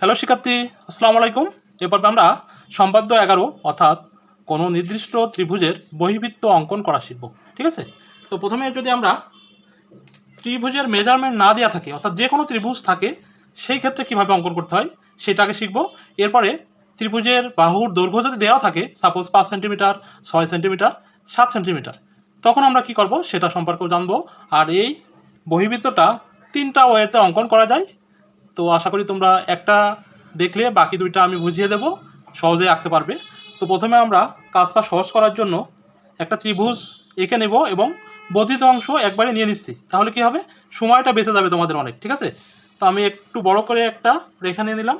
Hello শিক্ষার্থী। আসসালামু আলাইকুম। এ পর্বে আমরা সম্পাদ্য এগারো, অর্থাৎ কোনো নির্দিষ্ট ত্রিভুজের বহিবৃত্ত অঙ্কন করা শিখব। ঠিক আছে? তো প্রথমে যদি আমরা ত্রিভুজের মেজারমেন্ট না দেওয়া থাকে, অর্থাৎ যে কোনো ত্রিভুজ থাকে, সেই ক্ষেত্রে কীভাবে অঙ্কন করতে হয় সেটাকে শিখব। এরপরে ত্রিভুজের বাহুর দৈর্ঘ্য যদি দেওয়া থাকে সাপোজ পাঁচ সেন্টিমিটার ছয় সেন্টিমিটার সাত সেন্টিমিটার তখন আমরা কি করব? সেটা সম্পর্কে জানব। আর এই বহিবৃত্তটা তিনটা ওয়েতে অঙ্কন করা যায়। তো আশা করি তোমরা একটা দেখলে, বাকি দুইটা আমি বুঝিয়ে দেব, সহজেই আঁকতে পারবে। তো প্রথমে আমরা কাজটা সহজ করার জন্য একটা ত্রিভুজ এঁকে নেব এবং বর্ধিত অংশ একবারে নিয়ে নিচ্ছি। তাহলে কি হবে? সময়টা বেঁচে যাবে তোমাদের অনেক, ঠিক আছে? তো আমি একটু বড় করে একটা রেখা নিয়ে নিলাম।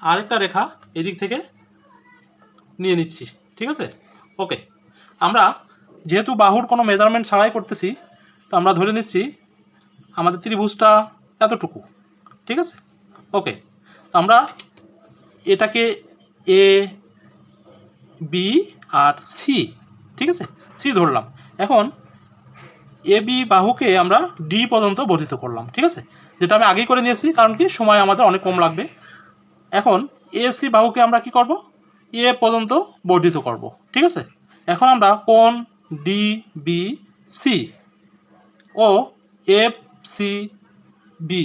আরেকটা রেখা এদিক থেকে নিয়ে নিচ্ছি, ঠিক আছে? ওকে। আমরা যেহেতু বাহুর কোনো মেজারমেন্ট ছাড়াই করতেছি, তো আমরা ধরে নিচ্ছি আমাদের ত্রিভুজটা এতটুকু, ঠিক আছে? ওকে আমরা এটাকে এ বি আর সি ঠিক আছে? সি ধরলাম। এখন এ বি বাহুকে আমরা ডি পর্যন্ত বর্ধিত করলাম, ঠিক আছে? যেটা আমি আগেই করে নিয়েছি, কারণ কি? সময় আমাদের অনেক কম লাগবে। এখন এ সি বাহুকে আমরা কি করব? এ পর্যন্ত বর্ধিত করব, ঠিক আছে? এখন আমরা কোন ডি বি সি ও এফ সি বি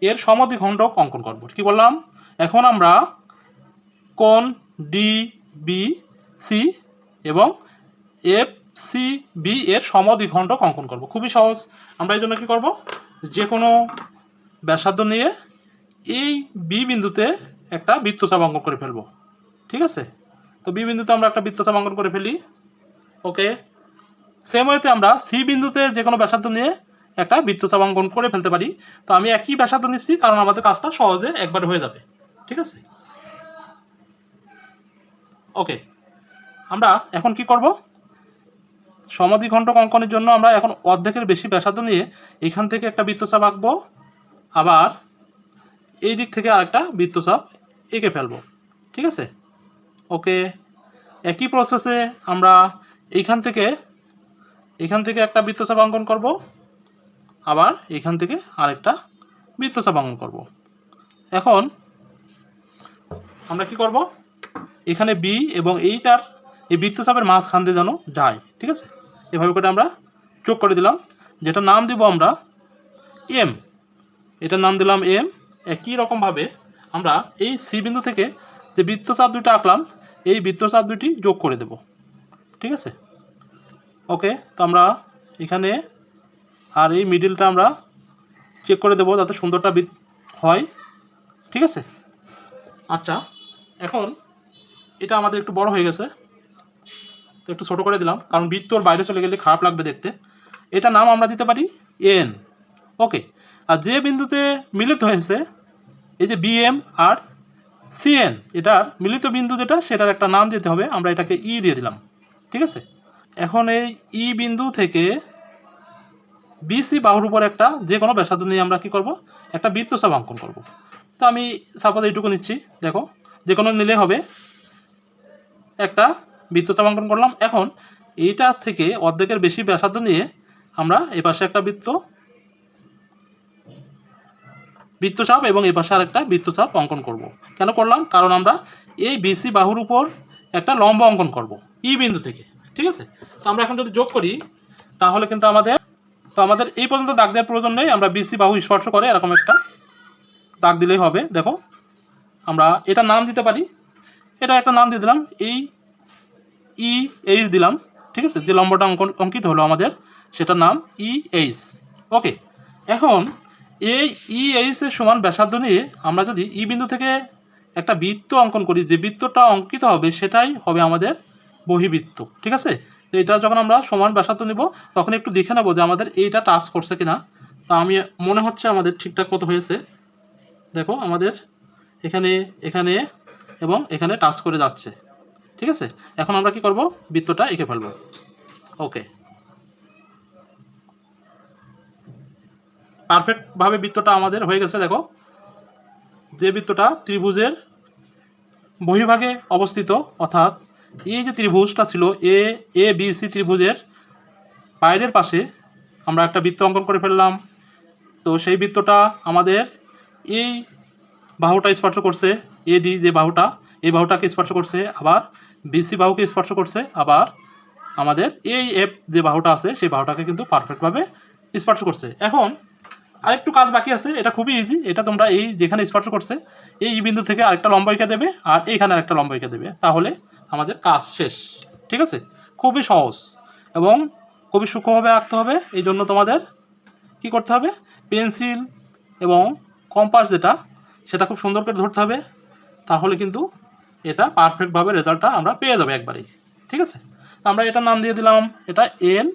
এর সমদ্বিখণ্ডক অঙ্কন করব। কি বললাম? এখন আমরা কোন ডি বি সি এবং এফ সি বি এর সমদ্বিখণ্ডক অঙ্কন করব। খুবই সহজ। আমরা এই জন্য কী করব? যে কোনো ব্যাসার্ধ নিয়ে এই বি বিন্দুতে একটা বৃত্তচাপ অঙ্কন করে ফেলব। ঠিক আছে? তো বি বিন্দুতে আমরা একটা বৃত্তচাপ অঙ্কন করে ফেলি। ওকে? সেম ওয়েতে আমরা সি বিন্দুতে যে কোনো ব্যাসার্ধ নিয়ে একটা বৃত্তচাপ অঙ্কন করে ফেলতে পারি। তো আমি একই ব্যাসার্ধ নিচ্ছি, কারণ আমাদের কাজটা সহজে একবার হয়ে যাবে। ঠিক আছে? ওকে। আমরা এখন কি করব? সমাধিখণ্ডক অঙ্কনের জন্য আমরা এখন অর্ধেকের বেশি ব্যাসার্ধ নিয়ে এখান থেকে একটা বৃত্তচাপ আঁকবো। আবার এই দিক থেকে আরেকটা বৃত্তচাপ এঁকে ফেলব। ঠিক আছে? ওকে। একই প্রসেসে আমরা এইখান থেকে, এখান থেকে একটা বৃত্তচাপ অঙ্কন করব। আবার এখান থেকে আরেকটা বৃত্তচাপ অঙ্কন করব। এখন আমরা কি করব? এখানে বি এবং এইটার এই বৃত্তচাপের মাঝখান দিয়ে যেন যায়, ঠিক আছে? এভাবে করে আমরা যোগ করে দিলাম। যেটা নাম দিব আমরা এম এটার নাম দিলাম এম একই রকমভাবে আমরা এই সি বিন্দু থেকে যে বৃত্তচাপ দুটো আঁকলাম, এই বৃত্তচাপ দুটি যোগ করে দেব, ঠিক আছে? ওকে তো আমরা এখানে আর এই মিডিলটা আমরা চেক করে দেবো যাতে সুন্দরটা হয়। ঠিক আছে? আচ্ছা এখন এটা আমাদের একটু বড় হয়ে গেছে। তো একটু ছোটো করে দিলাম, কারণ বৃত্তর বাইরে চলে গেলে খারাপ লাগবে দেখতে। এটা নাম আমরা দিতে পারি এন ওকে আর যে বিন্দুতে মিলিত হয়েছে, এই যে বিএম আর সিএন এটার মিলিত বিন্দু যেটা, সেটার একটা নাম দিতে হবে। আমরা এটাকে ই দিয়ে দিলাম। ঠিক আছে? এখন এই ই বিন্দু থেকে বিসি বাহুর উপর একটা যে কোনো ব্যাসার্ধ নিয়ে আমরা কী করব? একটা বৃত্তচাপ অঙ্কন করব। তো আমি সাপোজ এইটুকু নিচ্ছি, দেখো যে কোনো নিলে হবে একটা বৃত্তচাপ অঙ্কন করলাম। এখন এইটা থেকে অর্ধেকের বেশি ব্যাসার্ধ নিয়ে আমরা এ পাশে একটা বৃত্ত, বৃত্তচাপ এবং এ পাশে আরেকটা বৃত্তচাপ অঙ্কন করব। কেন করলাম? কারণ আমরা এই বিসি বাহুর উপর একটা লম্ব অঙ্কন করব ই বিন্দু থেকে, ঠিক আছে? তো আমরা এখন যদি যোগ করি, তাহলে কিন্তু আমাদের তো আমাদের এই পর্যন্ত দাগ দেওয়ার প্রয়োজন নেই, আমরা বিসি বাহু স্পর্শ করে এরকম একটা দাগ দিলেই হবে, দেখো। আমরা এটা নাম দিতে পারি। এটা একটা নাম দিয়ে দিলাম, এই ই এইচ দিলাম, ঠিক আছে? যে লম্বটা অঙ্কন অঙ্কিত হলো আমাদের, সেটার নাম ই এইচ ওকে এখন এই ই এইচের সমান ব্যাসার্ধ নিয়ে আমরা যদি ই বিন্দু থেকে একটা বৃত্ত অঙ্কন করি, যে বৃত্তটা অঙ্কিত হবে, সেটাই হবে আমাদের বহিবৃত্ত, ঠিক আছে? তো এটা যখন আমরা সমান ব্যাসার্ধ নিব, তখন একটু দেখে নেব যে আমাদের এইটা টাচ করছে কিনা। তা আমি মনে হচ্ছে আমাদের ঠিকঠাক মতো হয়েছে। দেখো, আমাদের এখানে এখানে এবং এখানে টাচ করে যাচ্ছে। ঠিক আছে? এখন আমরা কি করব? বৃত্তটা এঁকে ফেলব। ওকে পারফেক্টভাবে বৃত্তটা আমাদের হয়ে গেছে, দেখো। যে বৃত্তটা ত্রিভুজের বহির্ভাগে অবস্থিত, অর্থাৎ এই যে ত্রিভুজটা ছিল এ এ বি সি ত্রিভুজের বাইরের পাশে আমরা একটা বৃত্ত অঙ্কন করে ফেললাম। তো সেই বৃত্তটা আমাদের এই বাহুটা স্পর্শ করছে এডি যে বাহুটা, এই বাহুটাকে স্পর্শ করছে, আবার বিসি বাহুকে স্পর্শ করছে, আবার আমাদের এই এফ যে বাহুটা আছে, সেই বাহুটাকে কিন্তু পারফেক্টভাবে স্পর্শ করছে। এখন আরেকটু কাজ বাকি আছে, এটা খুবই ইজি এটা তোমরা এই যেখানে স্পর্শ করছে, এই বিন্দু থেকে আরেকটা লম্বা এঁকে দেবে, আর এইখানে আরেকটা লম্বা এঁকে দেবে। তাহলে আমাদের কাজ শেষ, ঠিক আছে? খুবই সহজ এবং খুবই সূক্ষ্মভাবে আঁকতে হবে। এই জন্য তোমাদের কি করতে হবে? পেন্সিল এবং কম্পাস যেটা, সেটা খুব সুন্দর করে ধরতে হবে। তাহলে কিন্তু এটা পারফেক্টভাবে রেজাল্টটা আমরা পেয়ে যাব একবারেই, ঠিক আছে? আমরা এটার নাম দিয়ে দিলাম, এটা এল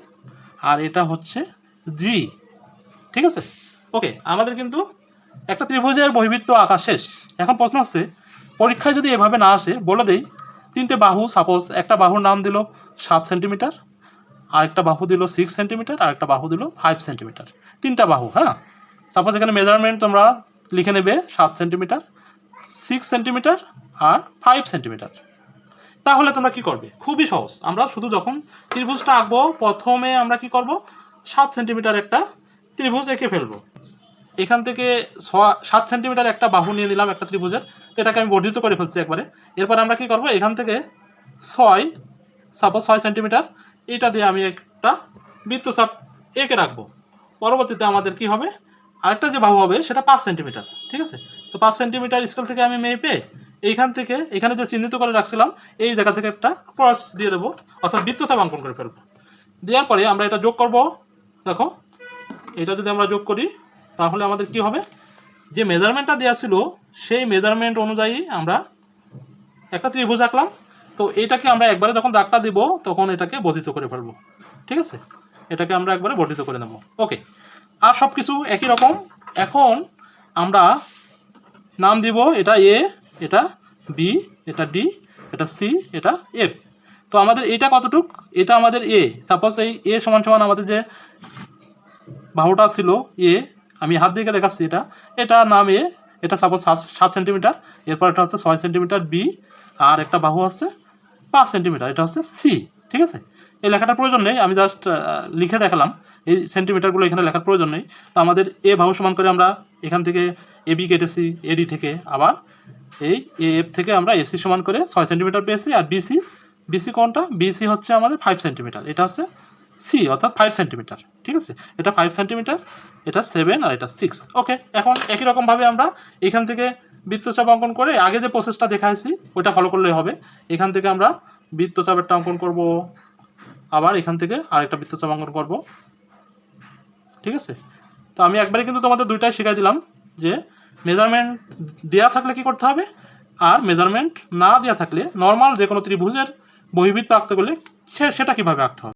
আর এটা হচ্ছে জি, ঠিক আছে? ওকে, আমাদের কিন্তু একটা ত্রিভুজের বহিবৃত্ত আঁকা শেষ। এখন প্রশ্ন হচ্ছে পরীক্ষায় যদি এভাবে না আসে, বলে দেই তিনটে বাহু সাপোজ একটা বাহুর নাম দিল সাত সেন্টিমিটার আরেকটা বাহু দিল সিক্স সেন্টিমিটার আর একটা বাহু দিল ফাইভ সেন্টিমিটার তিনটা বাহু হ্যাঁ? সাপোজ এখানে মেজারমেন্ট তোমরা লিখে নেবে সাত সেন্টিমিটার সিক্স সেন্টিমিটার আর ফাইভ সেন্টিমিটার তাহলে তোমরা কি করবে? খুবই সহজ। আমরা শুধু যখন ত্রিভুজটা আঁকবো, প্রথমে আমরা কি করব? সাত সেন্টিমিটার একটা ত্রিভুজ এঁকে ফেলব। এখান থেকে ছ- সাত সেন্টিমিটার একটা বাহু নিয়ে নিলাম একটা ত্রিভুজের। তো এটাকে আমি বর্ধিত করে ফেলছি একবারে। এরপর আমরা কি করব? এখান থেকে ছয় সাপোজ ছয় সেন্টিমিটার, এটা দিয়ে আমি একটা বৃত্তচাপ এঁকে রাখব। পরবর্তীতে আমাদের কি হবে? আরেকটা যে বাহু হবে, সেটা পাঁচ সেন্টিমিটার, ঠিক আছে? তো পাঁচ সেন্টিমিটার স্কেল থেকে আমি মেপে এইখান থেকে, এখানে যে চিহ্নিত করে রাখছিলাম, এই জায়গা থেকে একটা ক্রস দিয়ে দেবো, অর্থাৎ বৃত্তচাপ অঙ্কন করে ফেলব। দেওয়ার পরে আমরা এটা যোগ করব। দেখো, এটা যদি আমরা যোগ করি তাহলে আমাদের কি হবে? যে মেজারমেন্টটা দেওয়া ছিল, সেই মেজারমেন্ট অনুযায়ী আমরা একটা ত্রিভুজ আঁকলাম। তো এটাকে আমরা একবারে যখন দাগটা দিব, তখন এটাকে বর্ধিত করে ফেলব। ঠিক আছে? এটাকে আমরা একবারে বর্ধিত করে নেব। ওকে আর সব কিছু একই রকম। এখন আমরা নাম দিব, এটা এ এটা বি এটা ডি এটা সি এটা এফ তো আমাদের এটা কতটুক? এটা আমাদের এ সাপোজ এই এ সমান সমান আমাদের যে বাহুটা ছিল এ আমি হাত দিয়ে দেখাচ্ছি এটা। এটা নাম, এটা সাপোজ সাত সেন্টিমিটার এরপর এটা হচ্ছে ছয় সেন্টিমিটার বি আর একটা বাহু হচ্ছে পাঁচ সেন্টিমিটার এটা হচ্ছে সি ঠিক আছে? এই লেখাটার প্রয়োজন নেই, আমি জাস্ট লিখে দেখালাম। এই সেন্টিমিটারগুলো এখানে লেখার প্রয়োজন নেই। তো আমাদের এ বাহু সমান করে আমরা এখান থেকে এ বি কেটেছি এডি থেকে। আবার এই এ এফ থেকে আমরা এসি সমান করে ছয় সেন্টিমিটার পেয়েছি, আর বিসি বিসি কোনটা? বিসি হচ্ছে আমাদের ফাইভ সেন্টিমিটার এটা হচ্ছে সি অর্থাৎ ফাইভ সেন্টিমিটার ঠিক আছে? এটা ফাইভ সেন্টিমিটার এটা সেভেন আর এটা সিক্স ওকে এখন একই রকমভাবে আমরা এখান থেকে বৃত্তচাপ অঙ্কন করে আগে যে প্রসেসটা দেখাইছি, ওইটা ফলো করলেই হবে। এখান থেকে আমরা বৃত্তচাপেরটা অঙ্কন করব, আবার এখান থেকে আরেকটা বৃত্তচাপ অঙ্কন করব, ঠিক আছে? তো আমি একবারে কিন্তু তোমাদের দুইটাই শিখাই দিলাম যে মেজারমেন্ট দেওয়া থাকলে কি করতে হবে, আর মেজারমেন্ট না দেওয়া থাকলে নর্মাল যে কোনো ত্রিভুজের বহিবৃত্ত আঁকতে গেলে সে, সেটা কীভাবে আঁকতে হবে?